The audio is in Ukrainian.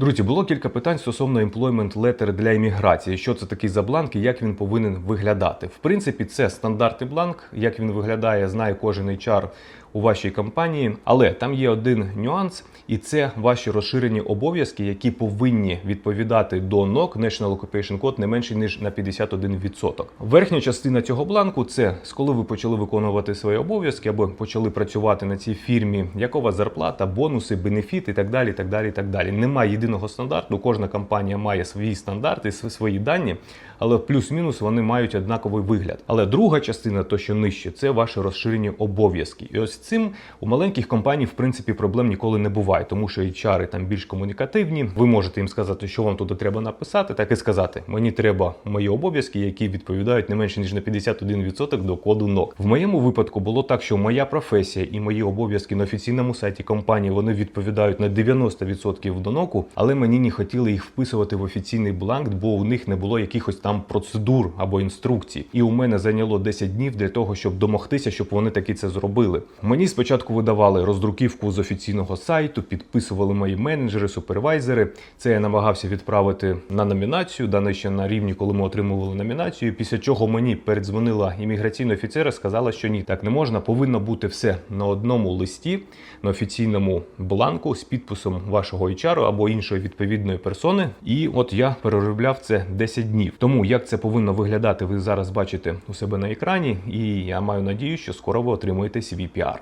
Друзі, було кілька питань стосовно employment letter для імміграції. Що це такий за бланк і як він повинен виглядати? В принципі, це стандартний бланк. Як він виглядає, знає кожен HR у вашій компанії. Але там є один нюанс, і це ваші розширені обов'язки, які повинні відповідати до NOC, National Occupation Code, не менше ніж на 51%. Верхня частина цього бланку це з коли ви почали виконувати свої обов'язки або почали працювати на цій фірмі, яка у вас зарплата, бонуси, бенефіти і так далі. так далі, так далі. Немає єдиного стандарту. Кожна компанія має свої стандарти, свої дані, але плюс-мінус вони мають однаковий вигляд. Але друга частина, то що нижче, це ваші розширені обов'язки. І ось цим у маленьких компаній, в принципі, проблем ніколи не буває, тому що HR там більш комунікативні. Ви можете їм сказати, що вам туди треба написати, так і сказати: мені треба мої обов'язки, які відповідають не менше ніж на 51% до коду NOC. В моєму випадку було так, що моя професія і мої обов'язки на офіційному сайті компанії вони відповідають на 90% до НОКу, але мені не хотіли їх вписувати в офіційний бланк, бо у них не було якихось там процедур або інструкцій. І у мене зайняло 10 днів для того, щоб домогтися, щоб вони таки це зробили. Мені спочатку видавали роздруківку з офіційного сайту, підписували мої менеджери, супервайзери. Це я намагався відправити на номінацію, дане ще на рівні, коли ми отримували номінацію. Після чого мені передзвонила імміграційна офіцера, сказала, що ні, так не можна. Повинно бути все на одному листі, на офіційному бланку з підписом вашого HR або іншої відповідної персони. І от я переробляв це 10 днів. Тому як це повинно виглядати, ви зараз бачите у себе на екрані, і я маю надію, що скоро ви отримуєте свій піар.